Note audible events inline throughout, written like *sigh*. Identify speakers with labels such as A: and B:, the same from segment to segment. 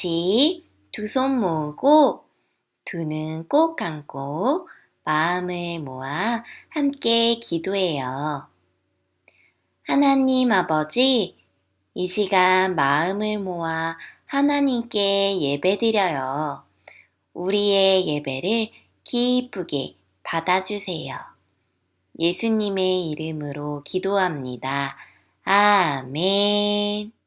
A: 같이 두 손 모으고 두 눈 꼭 감고 마음을 모아 함께 기도해요. 하나님 아버지, 이 시간 마음을 모아 하나님께 예배드려요. 우리의 예배를 기쁘게 받아주세요. 예수님의 이름으로 기도합니다. 아멘.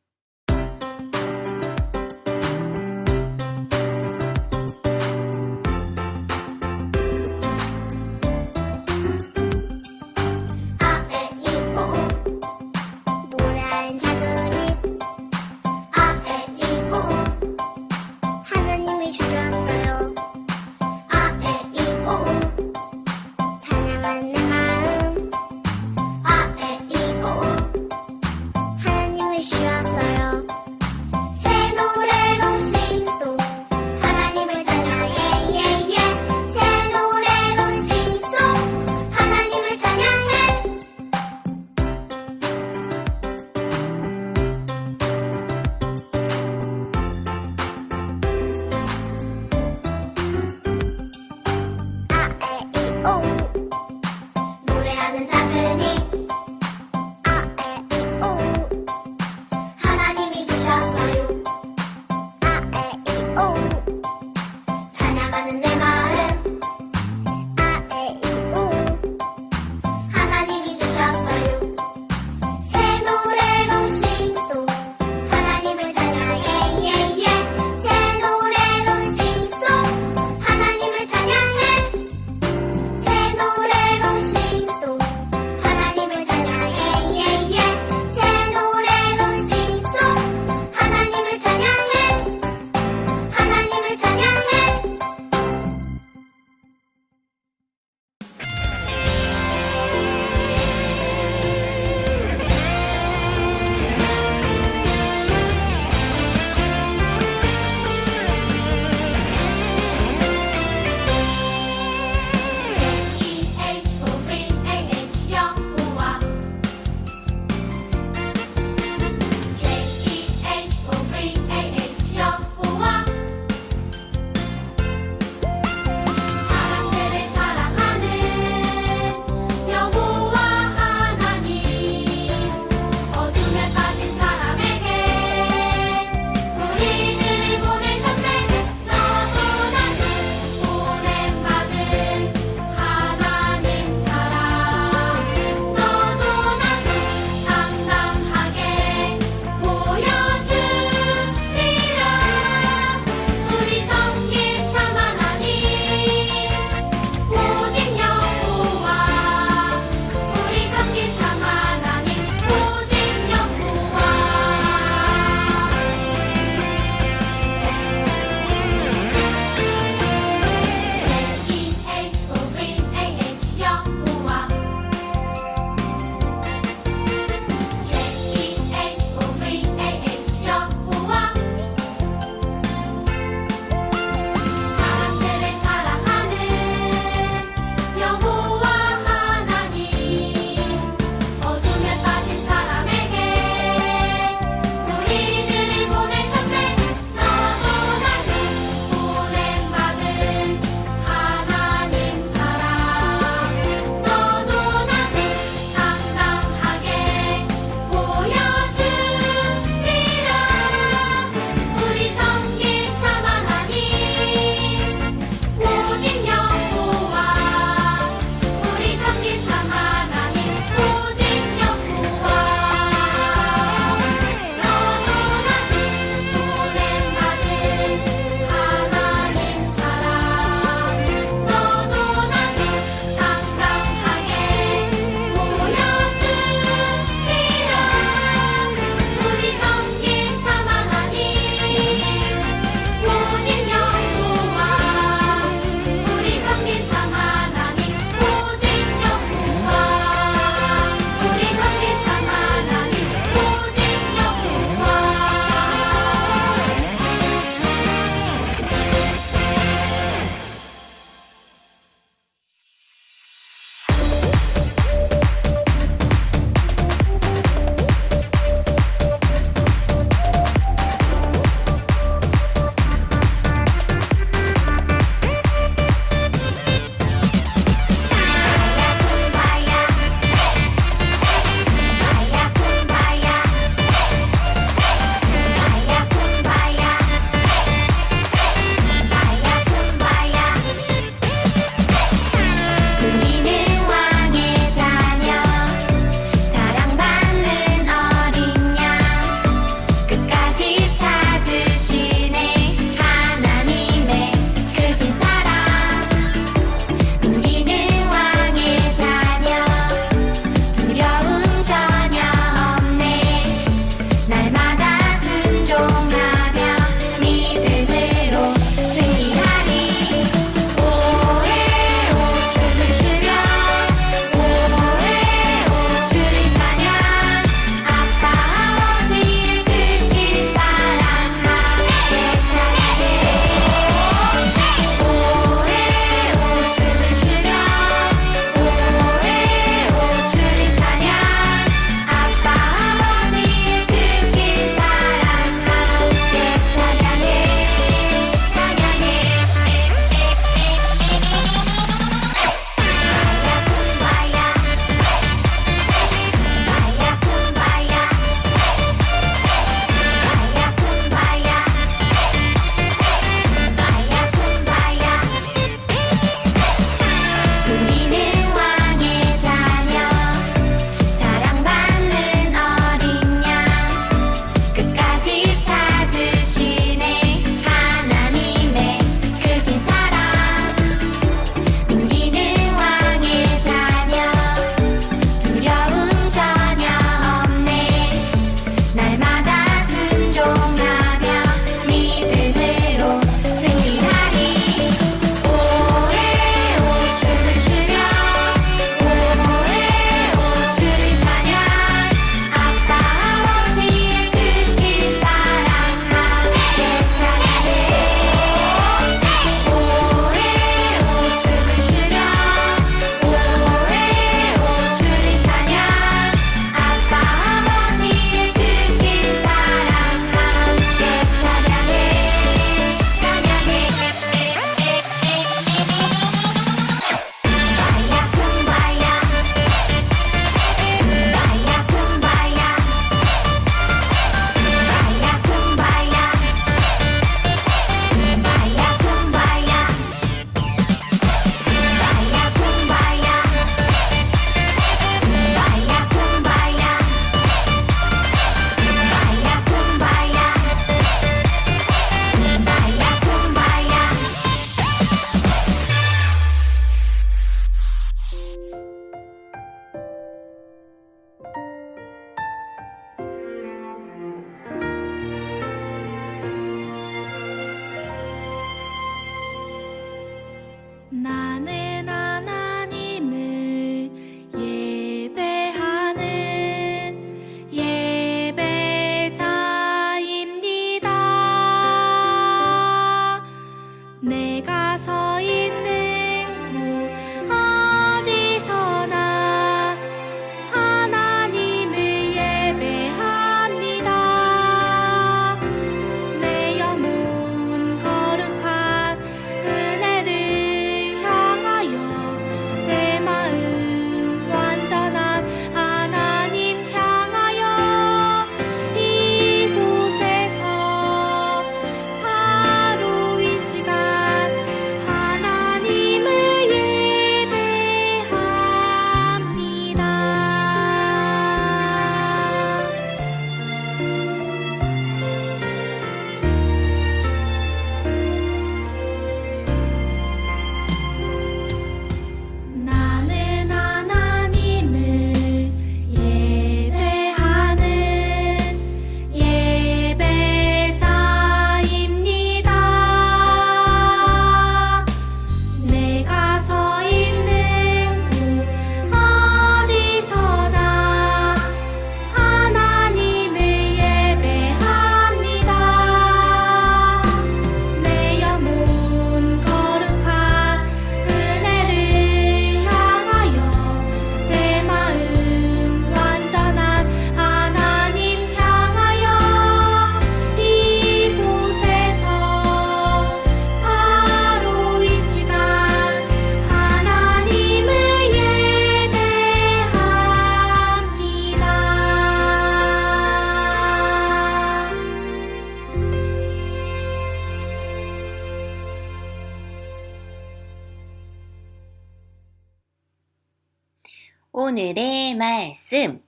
A: 오늘의 말씀.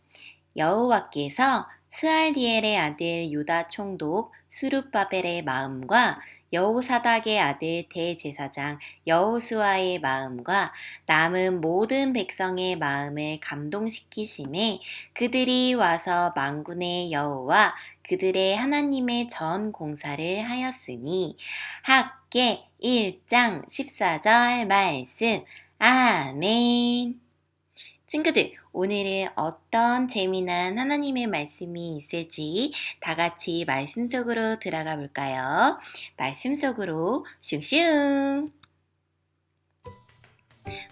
A: 여호와께서 스알디엘의 아들 유다 총독 수룹바벨의 마음과 여호사닥의 아들 대제사장 여호수아의 마음과 남은 모든 백성의 마음을 감동시키심에 그들이 와서 망군의 여호와 그들의 하나님의 전 공사를 하였으니 학계 1장 14절 말씀 아멘 친구들 오늘은 어떤 재미난 하나님의 말씀이 있을지 다 같이 말씀 속으로 들어가 볼까요? 말씀 속으로 슝슝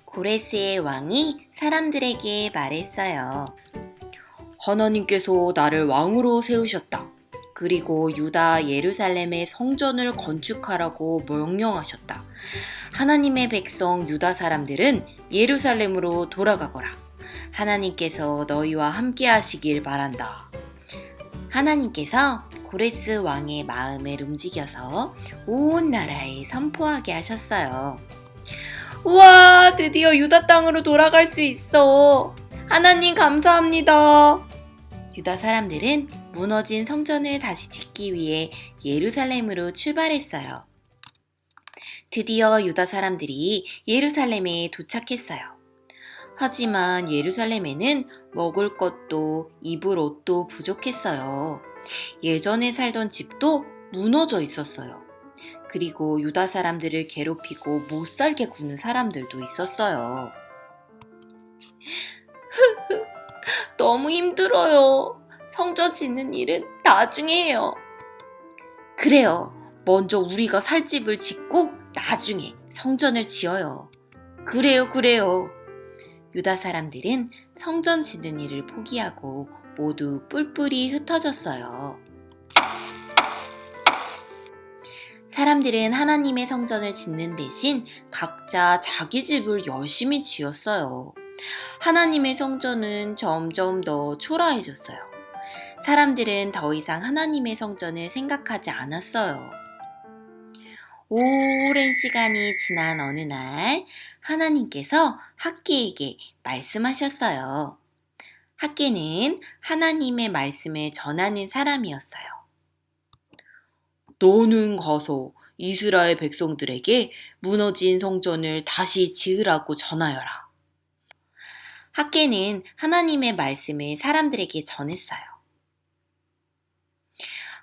A: 고레스의 왕이 사람들에게 말했어요. 하나님께서 나를 왕으로 세우셨다. 그리고 유다 예루살렘의 성전을 건축하라고 명령하셨다. 하나님의 백성 유다 사람들은 예루살렘으로 돌아가거라. 하나님께서 너희와 함께 하시길 바란다. 하나님께서 고레스 왕의 마음을 움직여서 온 나라에 선포하게 하셨어요. 우와, 드디어 유다 땅으로 돌아갈 수 있어. 하나님 감사합니다. 유다 사람들은 무너진 성전을 다시 짓기 위해 예루살렘으로 출발했어요. 드디어 유다 사람들이 예루살렘에 도착했어요. 하지만 예루살렘에는 먹을 것도 입을 옷도 부족했어요. 예전에 살던 집도 무너져 있었어요. 그리고 유다 사람들을 괴롭히고 못 살게 구는 사람들도 있었어요. *laughs* 너무 힘들어요. 성전 짓는 일은 나중에 해요. 그래요. 먼저 우리가 살 집을 짓고 나중에 성전을 지어요. 그래요, 그래요. 유다 사람들은 성전 짓는 일을 포기하고 모두 뿔뿔이 흩어졌어요. 사람들은 하나님의 성전을 짓는 대신 각자 자기 집을 열심히 지었어요. 하나님의 성전은 점점 더 초라해졌어요. 사람들은 더 이상 하나님의 성전을 생각하지 않았어요. 오랜 시간이 지난 어느 날 하나님께서 학계에게 말씀하셨어요. 학계는 하나님의 말씀을 전하는 사람이었어요. 너는 가서 이스라엘 백성들에게 무너진 성전을 다시 지으라고 전하여라. 학계는 하나님의 말씀을 사람들에게 전했어요.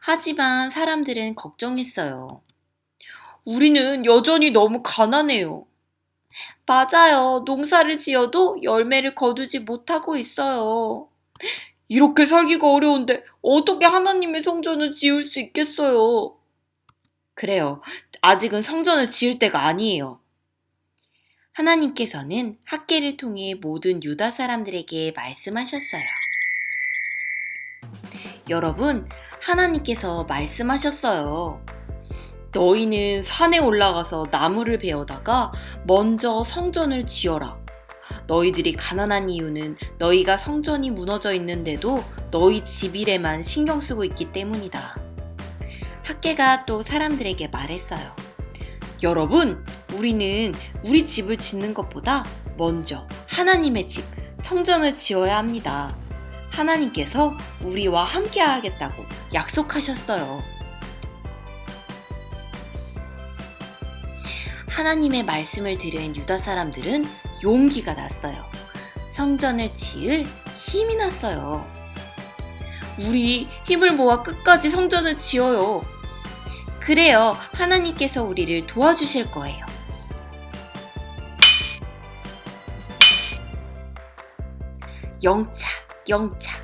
A: 하지만 사람들은 걱정했어요. 우리는 여전히 너무 가난해요. 맞아요. 농사를 지어도 열매를 거두지 못하고 있어요. 이렇게 살기가 어려운데 어떻게 하나님의 성전을 지을 수 있겠어요? 그래요. 아직은 성전을 지을 때가 아니에요. 하나님께서는 학계를 통해 모든 유다 사람들에게 말씀하셨어요. 여러분, 하나님께서 말씀하셨어요. 너희는 산에 올라가서 나무를 베어다가 먼저 성전을 지어라. 너희들이 가난한 이유는 너희가 성전이 무너져 있는데도 너희 집 일에만 신경 쓰고 있기 때문이다. 학계가 또 사람들에게 말했어요. 여러분, 우리는 우리 집을 짓는 것보다 먼저 하나님의 집, 성전을 지어야 합니다. 하나님께서 우리와 함께 하겠다고 약속하셨어요. 하나님의 말씀을 들은 유다 사람들은 용기가 났어요. 성전을 지을 힘이 났어요. 우리 힘을 모아 끝까지 성전을 지어요. 그래요. 하나님께서 우리를 도와주실 거예요. 영차, 영차,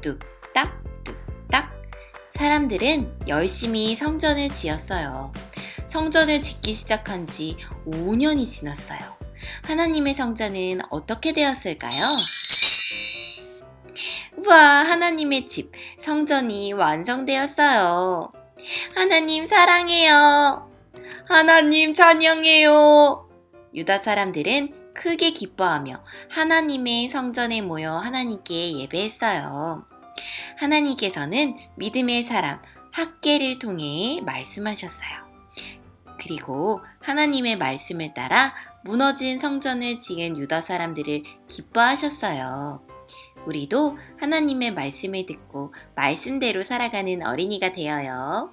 A: 뚝딱, 뚝딱. 사람들은 열심히 성전을 지었어요. 성전을 짓기 시작한 지 5년이 지났어요. 하나님의 성전은 어떻게 되었을까요? 우와, 하나님의 집, 성전이 완성되었어요. 하나님 사랑해요. 하나님 찬양해요. 유다 사람들은 크게 기뻐하며 하나님의 성전에 모여 하나님께 예배했어요. 하나님께서는 믿음의 사람 학계를 통해 말씀하셨어요. 그리고 하나님의 말씀을 따라 무너진 성전을 지은 유다 사람들을 기뻐하셨어요. 우리도 하나님의 말씀을 듣고 말씀대로 살아가는 어린이가 되어요.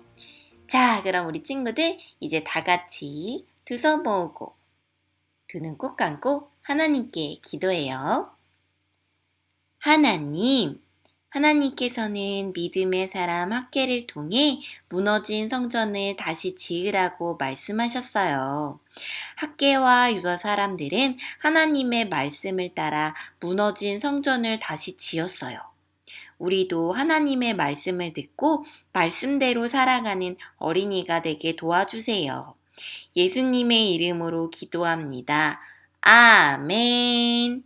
A: 자, 그럼 우리 친구들 이제 다 같이 두 손 모으고 두 눈 꼭 감고 하나님께 기도해요. 하나님, 하나님께서는 믿음의 사람 학계를 통해 무너진 성전을 다시 지으라고 말씀하셨어요. 학계와 유다 사람들은 하나님의 말씀을 따라 무너진 성전을 다시 지었어요. 우리도 하나님의 말씀을 듣고 말씀대로 살아가는 어린이가 되게 도와주세요. 예수님의 이름으로 기도합니다. 아멘.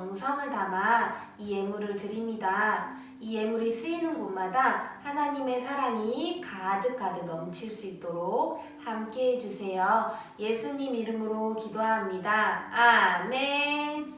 B: 정성을 담아 이 예물을 드립니다. 이 예물이 쓰이는 곳마다 하나님의 사랑이 가득가득 넘칠 수 있도록 함께 해주세요. 예수님 이름으로 기도합니다. 아멘.